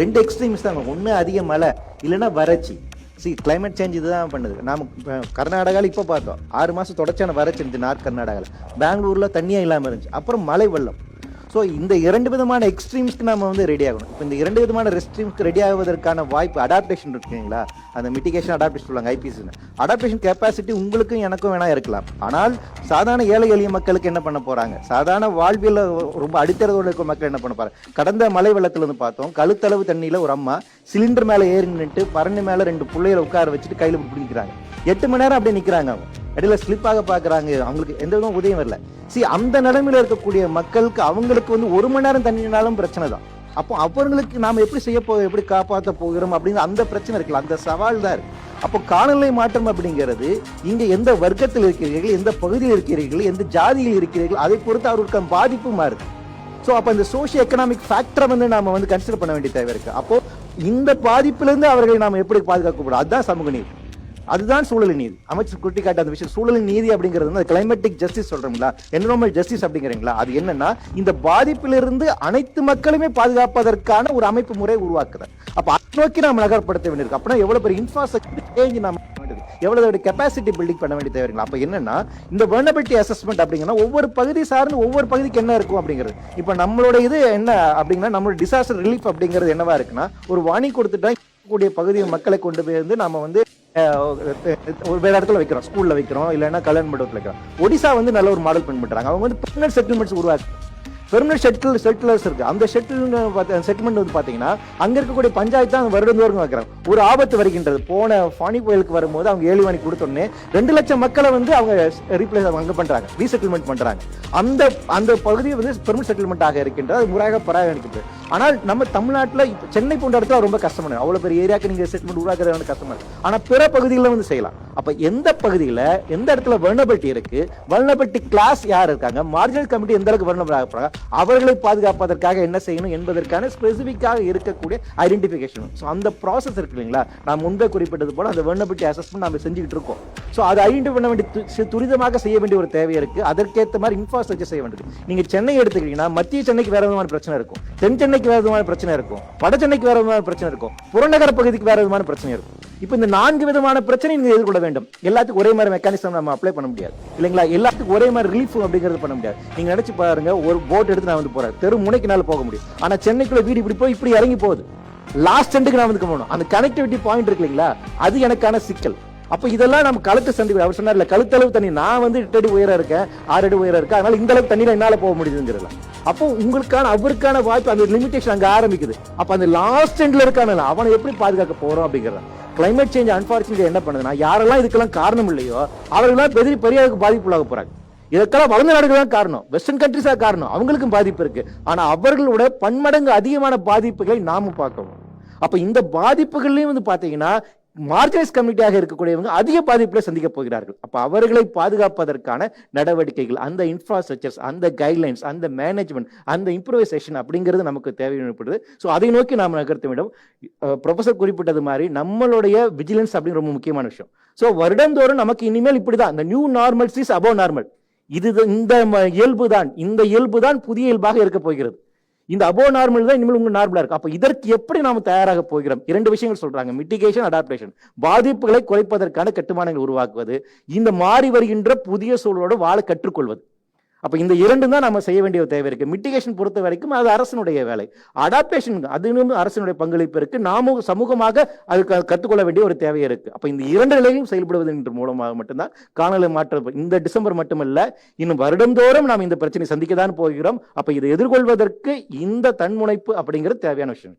ரெண்டு எக்ஸ்ட்ரீம்ஸ் தான் ஒன்று அதிக மழை இல்லைன்னா வறட்சி. சி கிளைமேட் சேஞ்ச் இதுதான் பண்ணுது. நாம் கர்நாடகாவில் இப்போ பார்த்தோம். ஆறு மாதம் தொடர்ச்சியான வறட்சி இருந்துச்சு நார்த் கர்நாடகாவில் பெங்களூரில் தண்ணியே இல்லாமல் இருந்துச்சு. அப்புறம் மழை வெள்ளம். ஸோ இந்த இரண்டு விதமான எக்ஸ்ட்ரீம்ஸ்க்கு நம்ம வந்து ரெடி ஆகணும். இப்போ இந்த இரண்டு விதமான ரெஸ்ட்ரீம்ஸ்க்கு ரெடி ஆகுவதற்கான வாய்ப்பு அடாப்டேஷன் இருக்குங்களா? அந்த மிட்டிகேஷன் அடாப்டேஷன் சொல்லுவாங்க ஐபிஎஸ் அடாப்டேஷன் கெப்பாசிட்டி உங்களுக்கும் எனக்கும் வேணா இருக்கலாம். ஆனால் சாதாரண ஏழை எளிய மக்களுக்கு என்ன பண்ண போறாங்க? சாதாரண வாழ்வியல் ரொம்ப அடித்தரதோடு இருக்கிற மக்கள் என்ன பண்ண போறாங்க? கடந்த மலை வெள்ளத்துல இருந்து பார்த்தோம் கழுத்தளவு தண்ணியில ஒரு அம்மா சிலிண்டர் மேலே ஏறி நின்னுட்டு பரணி மேலே ரெண்டு பிள்ளைகளை உட்கார வச்சுட்டு கையில் பிடிக்கிறாங்க எட்டு மணி நேரம் அப்படியே நிற்கிறாங்க அவங்க. இடையில ஸ்லிப் ஆக பாக்குறாங்க. அவங்களுக்கு எந்த விதமும் உதயம் வரல. சி அந்த நிலைமையில இருக்கக்கூடிய மக்களுக்கு அவங்களுக்கு வந்து ஒரு மணி நேரம் தண்ணினாலும் பிரச்சனை தான். அப்போ அவங்களுக்கு நாம எப்படி செய்ய போ எப்படி காப்பாற்ற போகிறோம் அப்படிங்கிற அந்த பிரச்சனை இருக்குல்ல. அந்த சவால் தான் இருக்கு. அப்போ காலநிலை மாற்றம் அப்படிங்கிறது இங்க எந்த வர்க்கத்தில் இருக்கிறீர்கள் எந்த பகுதியில் இருக்கிறீர்கள் எந்த ஜாதியில் இருக்கிறீர்கள் அதை பொறுத்து அவர்களுக்கான பாதிப்பு மாறுது ஸோ அப்போ இந்த சோஷியோ எக்கனாமிக் ஃபேக்டரை வந்து நாம வந்து கன்சிடர் பண்ண வேண்டிய தேவை இருக்கு. அப்போ இந்த பாதிப்பிலேருந்து அவர்களை நாம் எப்படி பாதுகாக்கப்படும் அதுதான் சமூக நீதி. அதுதான் சூழல் நீதி. அமைச்சர் குட்டிக்காட்ட அந்த விஷயம் சூழல் நீதி அப்படிங்கிறது வந்து கிளைமேட்டிக் ஜஸ்டிஸ் சொல்றீங்களா என்விரான்மெண்ட் ஜஸ்டிஸ் அப்படிங்கிறீங்களா? அது என்னன்னா இந்த பாதிப்பிலிருந்து அனைத்து மக்களுமே பாதுகாப்பதற்கான ஒரு அமைப்பு முறை உருவாக்குது அப்ப அதை நோக்கி நாம் நகர்படுத்த வேண்டியிருக்கு. அப்படின்னா எவ்வளவு பெரிய இன்ஃப்ராஸ்ட்ரக்சர் சேஞ்ச் நாம எவ்வளவு கெப்பாசிட்டி பில்டிங் பண்ண வேண்டிய தேவைங்களா அப்ப என்னன்னா இந்த வெர்னபிலிட்டி அசஸ்மெண்ட் அப்படிங்கன்னா ஒவ்வொரு பகுதி சார்ந்து ஒவ்வொரு பகுதிக்கு என்ன இருக்கும் அப்படிங்கிறது? இப்ப நம்மளோட இது என்ன அப்படிங்கன்னா நம்மளோட டிசாஸ்டர் ரிலீஃப் அப்படிங்கிறது என்னவா இருக்குன்னா ஒரு வாணி கொடுத்துட்டா கூடிய பகுதி மக்களை கொண்டு போய் வந்து நம்ம வந்து வேற இடத்துல வைக்கிறோம் ஸ்கூல்ல வைக்கிறோம் இல்லைன்னா கல்யாண மண்டபத்தில் வைக்கிறோம். ஒடிசா வந்து நல்ல ஒரு மாடல் பண்றாங்க. அவங்க வந்து பர்சனல் செட்டில்மெண்ட்ஸ் உருவாக்கு பெர்மனன்ட் செட்டில் செட்டிலர்ஸ் இருக்கு. அந்த செட்டில் செட்டில்மெண்ட் வந்து பாத்தீங்கன்னா அங்க இருக்கக்கூடிய பஞ்சாயத்து தான் வருடந்தோறும் வைக்கிறாங்க. ஒரு ஆபத்து வருகின்றது. போன ஃபானி புயலுக்கு வரும்போது அவங்க ஏழு மணிக்கு கொடுத்தோடனே ரெண்டு லட்சம் மக்களை வந்து அவங்க ரீப்ளேஸ் அங்க பண்றாங்க. ரீசெட்டில்மெண்ட் பண்றாங்க. அந்த அந்த பகுதி வந்து பெர்மனன்ட் செட்டில்மெண்ட் ஆக இருக்கின்றது. அது முறையாக பராமரிக்கிறது ஆனால் நம்ம தமிழ்நாட்டில் இப்போ சென்னை போன்ற இடத்துல ரொம்ப கஷ்டமான அவ்வளோ பெரிய ஏரியாக்கு நீங்கள் செட்டில்மெண்ட் உருவாக்குறது வந்து ஆனால் பிற பகுதிகளில் வந்து செய்யலாம். அப்போ எந்த பகுதியில் எந்த இடத்துல வர்னபிலிட்டி இருக்கு? வர்னபிலிட்டி கிளாஸ் யார் இருக்காங்க? மார்ஜினல் கமிட்டி எந்த அளவுக்கு வர்னபிள் அவர்களை பாதுகாப்பதற்காக என்ன செய்யணும் என்பதற்கான ஸ்பெசிஃபிக்காக இருக்கக்கூடிய ஐடென்டிஃபிகேஷன் ஸோ அந்த ப்ராசஸ் இருக்கு இல்லைங்களா? நான் முன்பே குறிப்பிட்டது போல அந்த வர்னபிலிட்டி அசஸ்மெண்ட் நம்ம செஞ்சுக்கிட்டு இருக்கோம். ஸோ அதை ஐடென்டிஃபை பண்ண வேண்டிய து- துரிதமாக செய்ய வேண்டிய ஒரு தேவை இருக்கு. அதற்கேற்ற மாதிரி இன்ஃப்ராஸ்ட்ரக்சர் செய்ய வேண்டியது நீங்க சென்னை எடுத்துக்கிட்டீங்கன்னா மத்திய சென்னைக்கு வேற விதமான பிரச்சனை இருக்கும். தென் சென்னைக்கு வேற விதமான பிரச்சனை இருக்கும். வட சென்னைக்கு வேற விதமான பிரச்சனை இருக்கும். புறநகர பகுதிக்கு வேற விதமான பிரச்சனை இருக்கும். இப்போ இந்த நான்கு விதமான பிரச்சனை நீங்க எதிர்கொள்ள வேண்டும். எல்லாத்துக்கும் ஒரே மாதிரி மெக்கானிசம் நம்ம அப்ளை பண்ண முடியாது. இல்லைங்களா? எல்லாத்துக்கும் ஒரே மாதிரி ரிலீஃப் அப்படிங்கிறது பண்ண முடியாது. நீங்க நினைச்சு பாருங்க ஒரு போட் எடுத்து நான் வந்து போறேன். தெரு முனைக்குனால போக முடியும். ஆனா சென்னைக்குள்ள வீடு இப்படி போய் இப்படி இறங்கி போகுது. லாஸ்ட் எண்டுக்கு நான் வந்து போகணும். அந்த கனெக்டிவிட்டி பாயிண்ட் இருக்கு இல்லைங்களா? அது எனக்கான சிக்கல் அப்ப இதெல்லாம் நம்ம கழுத்து சந்தி அவர் சொன்னார்ல கழுத்தளவு தண்ணி நான் வந்து எட்டு அடி உயரம் இருக்கேன் ஆறு அடி உயரம் இருக்கேன். அதனால இந்த அளவுக்கு தண்ணியில என்னால போக முடியுதுங்கிறதுல அப்போ உங்களுக்கான அவருக்கான வாய்ப்பு அந்த லிமிடேஷன் அங்க ஆரம்பிக்குது. அப்ப அந்த லாஸ்ட் எண்ட்ல இருக்கான அவனை எப்படி பாதுகாக்க போறோம் அப்படிங்கிறத கிளைமேட் சேஞ்ச் அன்பார்ச்சுனேட்லி என்ன பண்ணுதுன்னா யாரெல்லாம் இதுக்கெல்லாம் காரணம் இல்லையோ அவர்கள்லாம் பெரிய பெரிய அளவுக்கு பாதிப்புள்ளாக போறாங்க. இதற்கெல்லாம் வளர்ந்த நாடுகள் தான் காரணம். வெஸ்டர்ன் கண்ட்ரிஸா காரணம். அவங்களுக்கும் பாதிப்பு இருக்கு. ஆனா அவர்களோட பன்மடங்கு அதிகமான பாதிப்புகளை நாம பார்க்கணும். அப்ப இந்த பாதிப்புகள்லயும் வந்து பாத்தீங்கன்னா மார்ஜினைஸ் கம்யூனிட்டியாக இருக்கக்கூடியவங்க அதிக பாதிப்புல சந்திக்க போகிறார்கள். அப்போ அவர்களை பாதுகாப்பதற்கான நடவடிக்கைகள் அந்த இன்ஃப்ராஸ்ட்ரக்சர்ஸ் அந்த கைட்லைன்ஸ் அந்த மேனேஜ்மெண்ட் அந்த இம்ப்ரூவைசேஷன் அப்படிங்கிறது நமக்கு தேவைப்படுது. ஸோ அதை நோக்கி நாம் நகர்த்த வேண்டும். ப்ரொஃபசர் குறிப்பிட்டது மாதிரி நம்மளுடைய விஜிலன்ஸ் அப்படிங்கிற ரொம்ப முக்கியமான விஷயம். ஸோ வருடந்தோறும் நமக்கு இனிமேல் இப்படி தான் இந்த new normals is above normal இது இந்த ம- இயல்பு தான் இந்த இயல்பு தான் புதிய இயல்பாக இருக்க போகிறது. இந்த அபோ நார்மல் தான் இனிமேல் உங்க நார்மலா இருக்கு. அப்ப இதற்கு எப்படி நாம தயாராக போகிறோம்? இரண்டு விஷயங்கள் சொல்றாங்க. மிட்டிகேஷன் அடாப்டேஷன் பாதிப்புகளை குறைப்பதற்கான கட்டுமானங்கள் உருவாக்குவது இந்த மாறி வருகின்ற புதிய சூழலோடு வாழ கற்றுக்கொள்வது. அப்போ இந்த இரண்டும் தான் நம்ம செய்ய வேண்டிய தேவை இருக்குது மிட்டிகேஷன் பொறுத்த வரைக்கும் அது அரசனுடைய வேலை. அடாப்டேஷன் அதுவும் அரசனுடைய பங்களிப்பு இருக்குது நாமும் சமூகமாக அது கற்றுக்கொள்ள வேண்டிய ஒரு தேவை இருக்குது அப்போ இந்த இரண்டு நிலையும் செயல்படுவதன் மூலமாக மட்டும்தான் காணொலி மாற்றம். இந்த டிசம்பர் மட்டுமல்ல இன்னும் வருடந்தோறும் நாம் இந்த பிரச்சனை சந்திக்க தான் போகிறோம். அப்போ இதை எதிர்கொள்வதற்கு இந்த தன்முனைப்பு அப்படிங்கிறது தேவையான விஷயம்.